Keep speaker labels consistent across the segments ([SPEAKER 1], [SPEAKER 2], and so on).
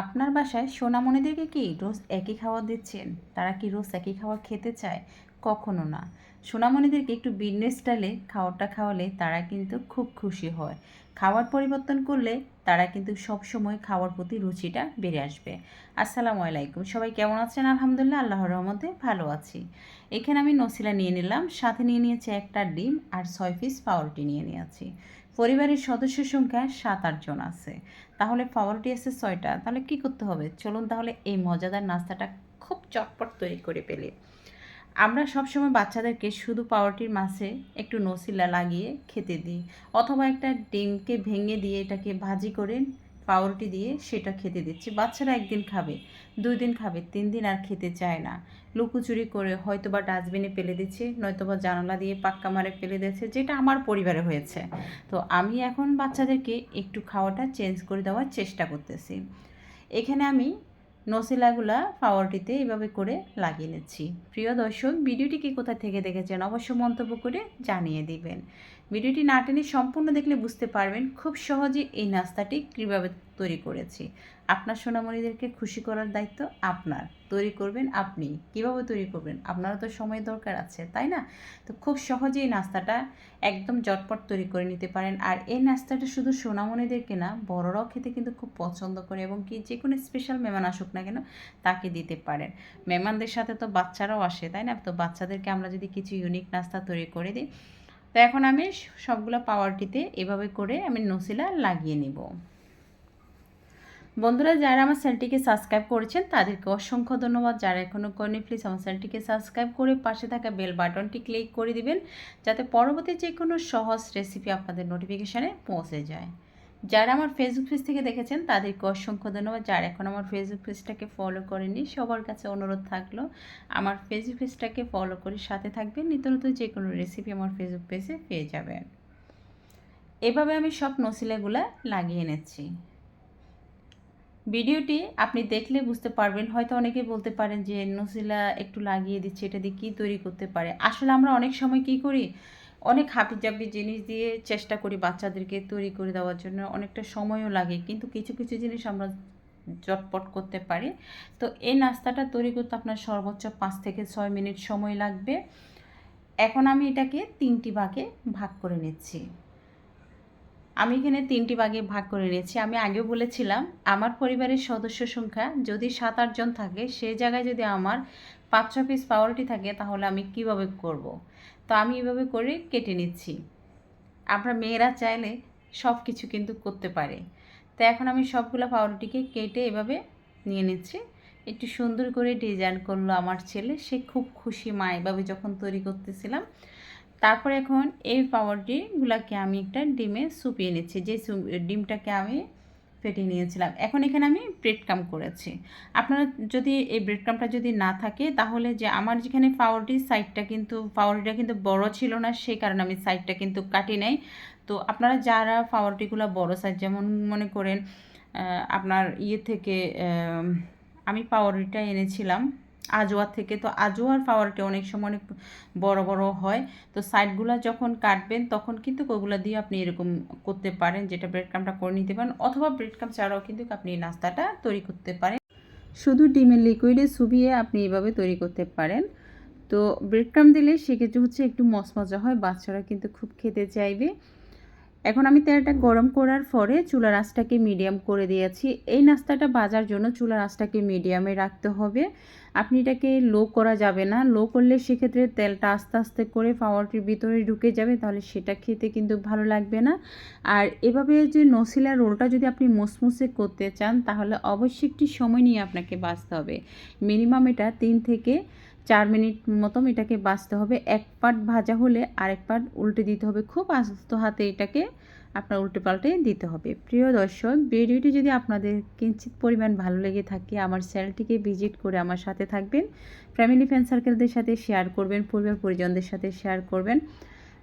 [SPEAKER 1] আপনার বাসায় সোনামণিদেরকে কি রোজ একই খাবার দিচ্ছেন? তারা কি রোজ একই খাবার খেতে চায়? কখনো না। সোনামণিদেরকে একটু ভিন্ন স্টাইলে খাবারটা খাওয়ালে তারা কিন্তু খুব খুশি হয়। খাবার পরিবর্তন করলে তারা কিন্তু সবসময় খাওয়ার প্রতি রুচিটা বেড়ে আসবে। আসসালামু আলাইকুম। সবাই কেমন আছেন? আলহামদুলিল্লাহ, আল্লাহর রহমতে ভালো আছি। এখানে আমি নসিলা নিয়ে নিলাম, সাথে নিয়ে নিয়েছি একটা ডিম আর ছয় পিস পাউরুটি নিয়ে নিয়েছি। পরিবারের সদস্য সংখ্যা সাত আটজন আছে। তাহলে পাউরুটি আছে ছয়টা তাহলে কি করতে হবে? চলুন তাহলে এই মজাদার নাস্তাটা খুব চটপট তৈরি করে পেলে আমরা সবসময় বাচ্চাদেরকে শুধু পাউরুটির মাছে একটু নসিলা লাগিয়ে খেতে দিই, অথবা একটা ডিমকে ভেঙে দিয়ে এটাকে ভাজি করে পাউরুটি দিয়ে সেটা খেতে দিচ্ছি। বাচ্চারা একদিন খাবে, দুই দিন খাবে, তিন দিন আর খেতে চায় না। লুকোচুরি করে হয়তো বা ডাস্টবিনে ফেলে দিচ্ছে নয়তো বা জানালা দিয়ে পাক্কা মারে ফেলে দিচ্ছে, যেটা আমার পরিবারে হয়েছে। তো আমি এখন বাচ্চাদেরকে একটু খাওয়াটা চেঞ্জ করে দেওয়ার চেষ্টা করতেছি। এখানে আমি নসিলাগুলা পাওয়ারটিতে এভাবে করে লাগিয়ে নিচ্ছি। প্রিয় দর্শক, ভিডিওটি কি কোথা থেকে দেখেছেন অবশ্য মন্তব্য করে জানিয়ে দিবেন। ভিডিওটি না টেনে সম্পূর্ণ দেখলে বুঝতে পারবেন, খুব সহজে এই নাস্তাটি কীভাবে তৈরি করেছি। আপনার সোনামণিদেরকে খুশি করার দায়িত্ব আপনার। তৈরি করবেন আপনি। কীভাবে তৈরি করবেন? আপনারও তো সময় দরকার আছে, তাই না? তো খুব সহজে এই নাস্তাটা একদম জটপট তৈরি করে নিতে পারেন। আর এই নাস্তাটা শুধু সোনামণিদেরকে না, বড়রাও খেতে কিন্তু খুব পছন্দ করে এবং কি যে কোনো স্পেশাল মেহমান আসুক না কেন, তাকে দিতে পারেন। মেহমানদের সাথে তো বাচ্চারাও আসে, তাই না? তো বাচ্চাদেরকে আমরা যদি কিছু ইউনিক নাস্তা তৈরি করে দিই, তো এখন আমি সবগুলো পাওয়ারটিতে এভাবে করে আমি নসিলা লাগিয়ে নিব। বন্ধুরা, যারা আমার চ্যানেলটিকে সাবস্ক্রাইব করেছেন, তাদেরকে অসংখ্য ধন্যবাদ। যারা এখনও করেনি প্লিজ আমার চ্যানেলটিকে সাবস্ক্রাইব করে পাশে থাকা বেল বাটনটি ক্লিক করে দিবেন, যাতে পরবর্তী যে কোনো সহজ রেসিপি আপনাদের নোটিফিকেশানে পৌঁছে যায়। যারা আমার ফেসবুক পেজ থেকে দেখেছেন, তাদেরকে অসংখ্য ধন্যবাদ। যারা এখন আমার ফেসবুক পেজটাকে ফলো করেনি, সবার কাছে অনুরোধ থাকল, আমার ফেসবুক পেজটাকে ফলো করে সাথে থাকবেন, নিত্য নতুন যে কোনো রেসিপি আমার ফেসবুক পেজে পেয়ে যাবেন। এভাবে আমি সব নসিলাগুলা লাগিয়ে নিচ্ছি। ভিডিওটি আপনি দেখলে বুঝতে পারবেন। হয়তো অনেকে বলতে পারেন যে, নসিলা একটু লাগিয়ে দিচ্ছে, এটা দিয়ে কী তৈরি করতে পারে? আসলে আমরা অনেক সময় কি করি? অনেক হাবিজাবি জিনিস দিয়ে চেষ্টা করি বাচ্চাদেরকে তৈরি করে দেওয়ার জন্য। অনেকটা সময়ও লাগে, কিন্তু কিছু কিছু জিনিস আমরা চটপট করতে পারি। তো এই নাস্তাটা তৈরি করতে আপনার সর্বোচ্চ পাঁচ থেকে ছয় মিনিট সময় লাগবে। এখন আমি এটাকে তিনটি ভাগে ভাগ করে নিচ্ছি। আমি এখানে তিনটি ভাগে ভাগ করে নিয়েছি। আমি আগেও বলেছিলাম, আমার পরিবারের সদস্য সংখ্যা যদি সাত আটজন থাকে সেই জায়গায় যদি আমার পাঁচ ছ পিস পাউরুটি থাকে, তাহলে আমি কীভাবে করব। তো আমি এভাবে করে কেটে নিচ্ছি। আপনার মেয়েরা চাইলে সব কিছু কিন্তু করতে পারে। তো এখন আমি সবগুলো পাউরুটিকে কেটে এভাবে নিয়ে নিচ্ছি। একটু সুন্দর করে ডিজাইন করল আমার ছেলে। সে খুব খুশি, মা এভাবে যখন তৈরি করতেছিলাম তারপর এখন এই পাউরুটিগুলোকে আমি একটা ডিমে সুপিয়ে নিচ্ছি। যে ডিমটাকে আমি ফেটে নিয়েছিলাম। এখন এখানে আমি ব্রেড কাম করেছি। আপনারা যদি এই ব্রেড কামটা যদি না থাকে, তাহলে যে আমার যেখানে পাউরুটির সাইডটা কিন্তু পাউরুটিটা কিন্তু বড় ছিল না, সেই কারণে আমি সাইডটা কিন্তু কাটি নাই। তো আপনারা যারা পাউরুটিগুলো বড় সাইজ যেমন মনে করেন আপনার ইয়ে থেকে আমি পাউরুটিটা এনেছিলাম। আজোয়ার থেকে। তো আজোয়ার পাওয়ারটা অনেক সময় অনেক বড় বড় হয়। তো সাইডগুলো যখন কাটবেন, তখন কিন্তু ওগুলো দিয়ে আপনি এরকম করতে পারেন, যেটা ব্রেড ক্রামটা করে নিতে পারেন, অথবা ব্রেড ক্রাম ছাড়াও কিন্তু আপনি নাস্তাটা তৈরি করতে পারেন। শুধু ডিমের লিকুইডে চুবিয়ে আপনি এভাবে তৈরি করতে পারেন। তো ব্রেড ক্রাম দিলে সেক্ষেত্রে হচ্ছে একটু মচমচা হয়, বাচ্চারা কিন্তু খুব খেতে চাইবে। এখন আমি তেলটা গরম করার পরে চুলার আঁচটাকে মিডিয়াম করে দিয়েছি। এই নাস্তাটা বাজার জন্য চুলার আঁচটাকে মিডিয়ামে রাখতে হবে। আপনি এটাকে লো করা যাবে না। লো করলে সেক্ষেত্রে তেলটা আস্তে আস্তে করে পাওয়ারটির ভিতরে ঢুকে যাবে, তাহলে সেটা খেতে কিন্তু ভালো লাগবে না। আর এভাবে যে নসিলা রোলটা যদি আপনি মুসমুসে করতে চান, তাহলে অবশ্যই একটি সময় নিয়ে আপনাকে বাঁচতে হবে। মিনিমাম এটা তিন থেকে চার মিনিট মতন এটাকে বাঁচতে হবে। এক পাট ভাজা হলে আরেক পাট উল্টে দিতে হবে। খুব আস্ত হাতে এটাকে আপনার উল্টে পাল্টে দিতে হবে। প্রিয় দর্শক, ভিডিওটি যদি আপনাদের কিঞ্চিত পরিমাণ ভালো লেগে থাকে, আমার চ্যানেলটিকে ভিজিট করে আমার সাথে থাকবেন। ফ্যামিলি ফ্রেন্ড সার্কেলদের সাথে শেয়ার করবেন, পরিবার পরিজনদের সাথে শেয়ার করবেন।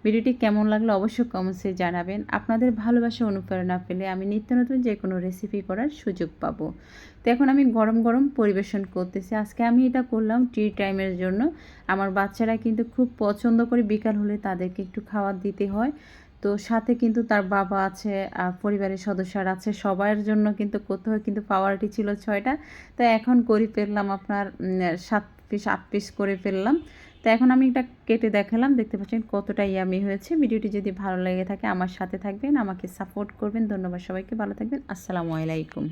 [SPEAKER 1] ভিডিওটি কেমন লাগল অবশ্যই কমেন্টসে জানাবেন। আপনাদের ভালোবাসা অনুপ্রেরণা পেলে আমি নিত্য নতুন যে কোনো রেসিপি করার সুযোগ পাবো। তো এখন আমি গরম গরম পরিবেশন করতেছি। আজকে আমি এটা করলাম টি টাইমের জন্য। আমার বাচ্চারা কিন্তু খুব পছন্দ করে বিকাল হলে তাদেরকে একটু খাবার দিতে হয়। তো সাথে কিন্তু তার বাবা আছে আর পরিবারের সদস্যরা আছে। সবার জন্য কিন্তু কোথাও কিন্তু পাওয়ারটি ছিল ছয়টা। তো এখন করে ফেললাম আপনার সাত পিস আট পিস করে ফেললাম। তো এখন আমি এটা কেটে দেখালাম। দেখতে পাচ্ছেন কতটা ইয়ামি হয়েছে। ভিডিওটি যদি ভালো লেগে থাকে আমার সাথে থাকবেন, আমাকে সাপোর্ট করবেন। ধন্যবাদ সবাইকে। ভালো থাকবেন। আসসালামু আলাইকুম।